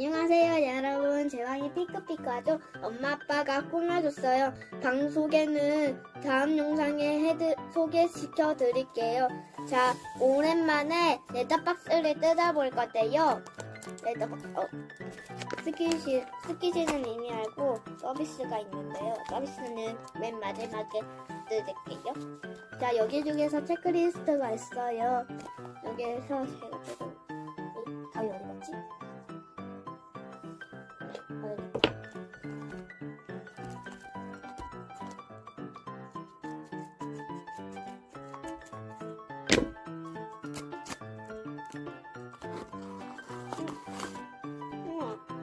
안녕하세요 여러분. 제방이 피크피크하죠? 엄마 아빠가 꾸며줬어요. 방송에는 다음 영상에 해드, 소개시켜 드릴게요. 자 오랜만에 레터박스를 뜯어볼 건데요. 레터박스 어, 스키시, 스키시는 이미 알고 서비스가 있는데요. 서비스는 맨 마지막에 뜯을게요. 자 여기 중에서 체크리스트가 있어요. 여기에서 제가 우와,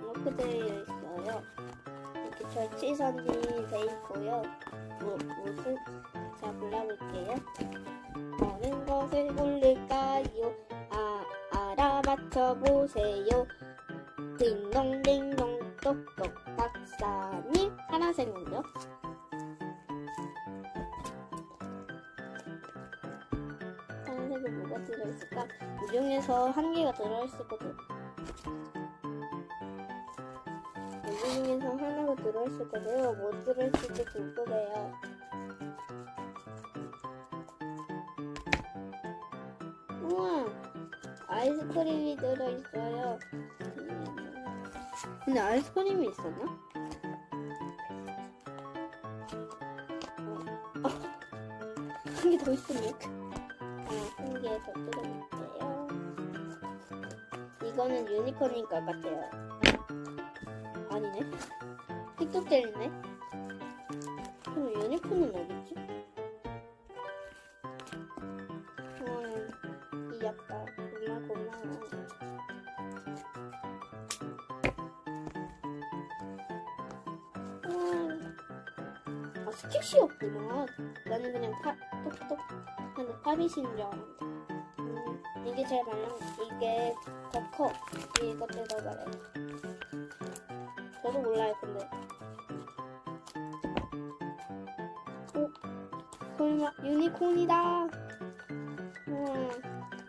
이렇게 되어 있어요. 이렇게 절치선이 돼 있고요. 뭐, 무슨, 자, 골라볼게요. 어느 것을 고를까요? 아, 알아맞혀보세요. 딩동딩동 똑똑 박사님 파란색은요? 파란색은 뭐가 들어있을까? 이 중에서 한 개가 들어있을 거든. 이 중에서 하나가 들어있을 거예요. 뭐 들어있을지 궁금해요. 우와, 아이스크림이 들어있어요. 근데 아이스크림이 있었나? 어. 한 개 더 있으면 아, 한 개 더 뜯어볼게요. 이거는 유니콘인 것 같아요. 아니네. 틱톡 젤리네. 그럼 유니콘은 어딨지? 음, 이겼다. 정말 고마워. 음, 아, 스틱시였구나. 나는 그냥 파, 톡톡 하는 팝잇인 줄 알았는데. 음, 이게 제일 말랑, 이게 더 커. 이거 뜯어봐요. 저도 몰라요, 근데. 오, 설마, 유니콘이다. 음,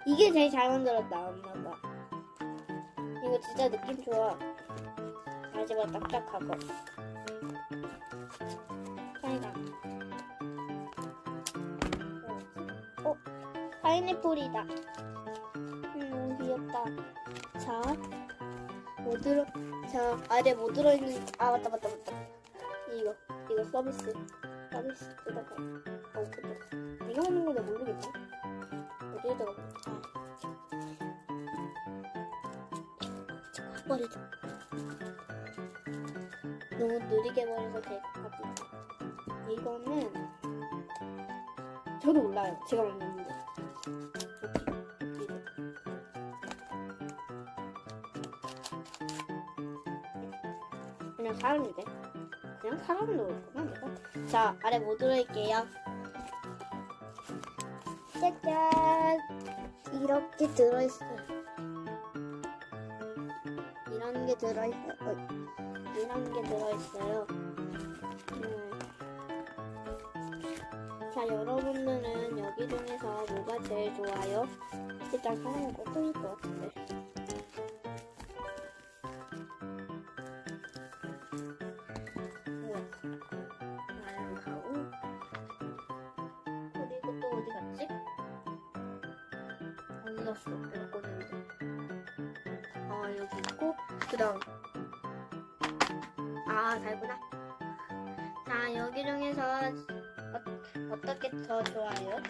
이게 제일 잘 만들었다, 엄마가. 이거 진짜 느낌 좋아. 마지막 딱딱하고. 파인애플이다. 음, 귀엽다. 자, 뭐 들어, 자, 아래 뭐 들어있는, 아, 맞다, 맞다, 맞다. 이거, 이거 서비스. 서비스 뜯어가. 어, 근데, 이거 하는 건데 모르겠다. 어디에다가, 아. 버리자. 너무 느리게 버려서 제가 가지. 이거는, 저도 몰라요. 제가. 어떻게, 어떻게. 그냥 사람인데 그냥 사람을 넣었구나 내가 자 아래 뭐 들어있게요? 짜잔! 이렇게 들어있어요. 이런 게 들어있어요. 어이, 이런 게 들어있어요. 음. 자 여러분들은 일단 사람은 꼬통일 것 같은데 우와. 나랑 가고 그리고 또 어디 갔지? 아 여기 있고 그 다음 아 달구나 자 여기 중에서 어, 어떻게 더 좋아요?